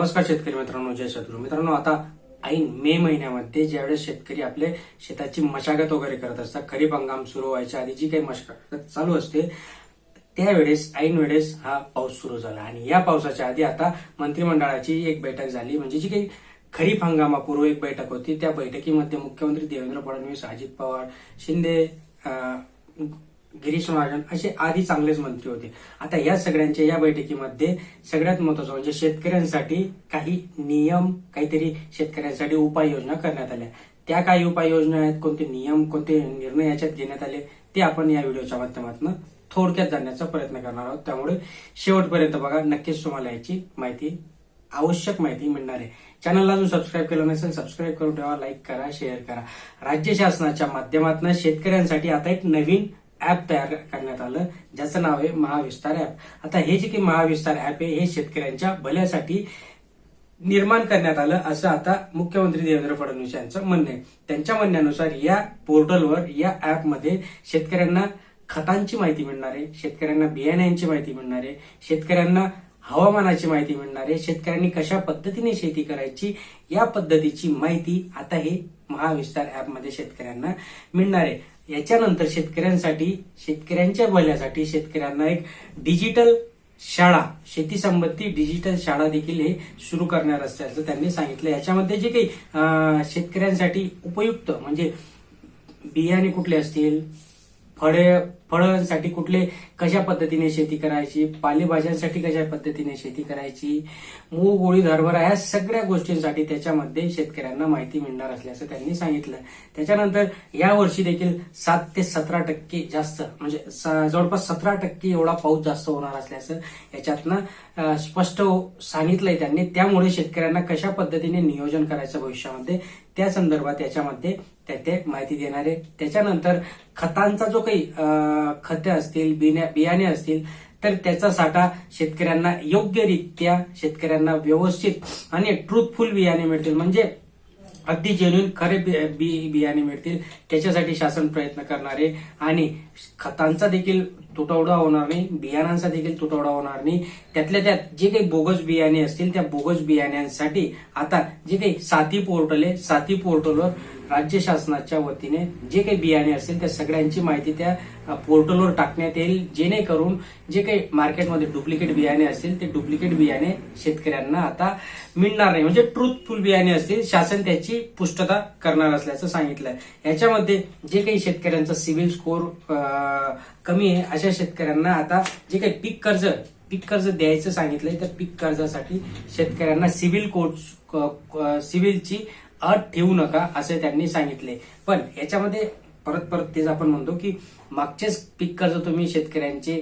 नमस्कार शेतकरी मित्रांनो जय शत्रु मित्रांनो आता ऐन मे महिन्यामध्ये ज्यावेळेस शेतकरी आपले शेताची मशागत वगैरे करत असतात खरीप हंगाम सुरू व्हायच्या आधी जी काही मशागत चालू असते त्यावेळेस ऐन वेळेस हा पाऊस सुरू झाला. आणि या पावसाच्या आधी आता मंत्रिमंडळाची एक बैठक झाली. म्हणजे जी काही खरीप हंगामापूर्व एक बैठक होती त्या बैठकीमध्ये मुख्यमंत्री देवेंद्र फडणवीस अजित पवार शिंदे गिरीश महाजन असे आधी चांगलेच मंत्री होते. आता या सगळ्यांच्या या बैठकीमध्ये सगळ्यात महत्वाचं म्हणजे शेतकऱ्यांसाठी काही नियम काहीतरी शेतकऱ्यांसाठी उपाययोजना करण्यात आल्या. त्या काही उपाययोजना आहेत कोणते नियम कोणते निर्णय याच्यात घेण्यात आले ते आपण या व्हिडिओच्या माध्यमातून थोडक्यात जाण्याचा प्रयत्न करणार आहोत. त्यामुळे शेवटपर्यंत बघा नक्कीच तुम्हाला याची माहिती आवश्यक माहिती मिळणार आहे. चॅनलला अजून सबस्क्राईब केलं नसेल सबस्क्राईब करून ठेवा लाईक करा शेअर करा. राज्य शासनाच्या माध्यमातून शेतकऱ्यांसाठी आता एक नवीन ऍप तयार करण्यात आलं ज्याचं नाव आहे महाविस्तार ऍप आता हे जे काही महाविस्तार ऍप आहे हे शेतकऱ्यांच्या भल्यासाठी निर्माण करण्यात आलं असं आता मुख्यमंत्री देवेंद्र फडणवीस यांचं म्हणणं आहे. त्यांच्या म्हणण्यानुसार या पोर्टलवर या ऍपमध्ये शेतकऱ्यांना खतांची माहिती मिळणार आहे शेतकऱ्यांना बियाण्यांची माहिती मिळणार आहे शेतकऱ्यांना हवामानाची माहिती मिळणार आहे शेतकऱ्यांनी कशा पद्धतीने शेती करायची या पद्धतीची माहिती आता हे महाविस्तार ऍपमध्ये शेतकऱ्यांना मिळणार आहे. याच्यानंतर शेतकऱ्यांसाठी शेतकऱ्यांच्या भल्यासाठी शेतकऱ्यांना एक डिजिटल शाळा शेती संबंधी डिजिटल शाळा देखील हे सुरू करणार असल्याचं त्यांनी सांगितलं. याच्यामध्ये जे काही शेतकऱ्यांसाठी उपयुक्त म्हणजे बियाणे कुठले असतील फळे फळांसाठी कुठले कशा पद्धतीने शेती करायची पालेभाज्यांसाठी कशा पद्धतीने शेती करायची मूग गोळी हरभरा ह्या सगळ्या गोष्टींसाठी त्याच्यामध्ये शेतकऱ्यांना माहिती मिळणार असल्याचं त्यांनी सांगितलं. त्याच्यानंतर या वर्षी देखील सात ते सतरा टक्के जास्त म्हणजे स- जवळपास सतरा टक्के एवढा पाऊस जास्त होणार असल्याचं याच्यातनं स्पष्ट सांगितलंय त्यांनी. त्यामुळे शेतकऱ्यांना कशा पद्धतीने नियोजन करायचं भविष्यामध्ये त्या संदर्भात याच्यामध्ये त्या ते माहिती देणार. आहे त्याच्यानंतर खतांचा जो काही खते असतील बियाणे असतील तर त्याचा साठा शेतकऱ्यांना योग्यरित्या शेतकऱ्यांना व्यवस्थित आणि ट्रुथफुल बियाणे मिळतील. म्हणजे अगदी जेन्युन खरे बी बियाणे मिळतील. त्याच्यासाठी शासन प्रयत्न करणार आहे. आणि खतांचा देखील तुटवडा होणार नाही. बियाणांचा देखील तुटवडा होणार नाही. त्यातल्या त्यात जे काही बोगस बियाणे असतील त्या बोगस बियाण्यांसाठी आता जे काही साथी पोर्टल आहे साथी पोर्टलवर राज्य शासनाच्या वतीने जे काही बियाणे असतील त्या सगळ्यांची माहिती त्या पोर्टलवर टाकण्यात येईल. जेणेकरून जे काही मार्केटमध्ये डुप्लिकेट बियाणे असतील ते डुप्लिकेट बियाणे शेतकऱ्यांना आता मिळणार नाही. म्हणजे ट्रुथफुल बियाणे असतील शासन त्याची पुष्टता करणार असल्याचं सांगितलंय. याच्यामध्ये जे काही शेतकऱ्यांचा सिव्हिल स्कोर कमी आहे अशा शेतकऱ्यांना आता जे काही पीक कर्ज पीक कर्ज द्यायचं सांगितलंय तर पीक कर्जासाठी शेतकऱ्यांना सिव्हिल कोर्ट सिव्हिलची अट ठेवू नका असे त्यांनी सांगितले. पण याच्यामध्ये परत परत तेच आपण म्हणतो की मागचेच पीक कर्ज तुम्ही शेतकऱ्यांचे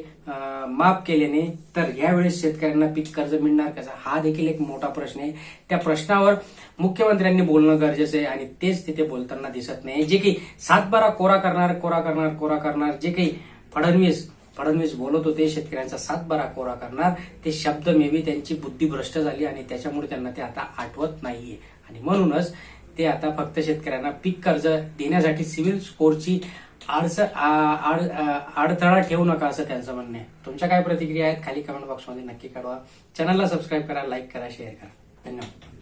माफ केले नाही तर यावेळेस शेतकऱ्यांना पीक कर्ज मिळणार कसं? हा देखील एक मोठा प्रश्न आहे. त्या प्रश्नावर मुख्यमंत्र्यांनी बोलणं गरजेचं आहे आणि तेच तिथे बोलताना दिसत नाही. जे काही सातबारा कोरा करणार कोरा करणार कोरा करणार जे काही फडणवीस फडणवीस बोलत होते शेतकऱ्यांचा सातबारा कोरा करणार. ते शब्द मेबी त्यांची बुद्धी भ्रष्ट झाली आणि त्याच्यामुळे त्यांना ते आता आठवत नाहीये. आणि म्हणूनच ते आता फक्त शेतकऱ्यांना पीक कर्ज देण्यासाठी सिव्हिल स्कोरची आडस आड- अडथळा ठेवू नका असं त्यांचं म्हणणं आहे. तुमच्या काय प्रतिक्रिया आहेत खाली कमेंट बॉक्समध्ये नक्की कळवा. चॅनलला सबस्क्राईब करा लाईक करा शेअर करा. धन्यवाद.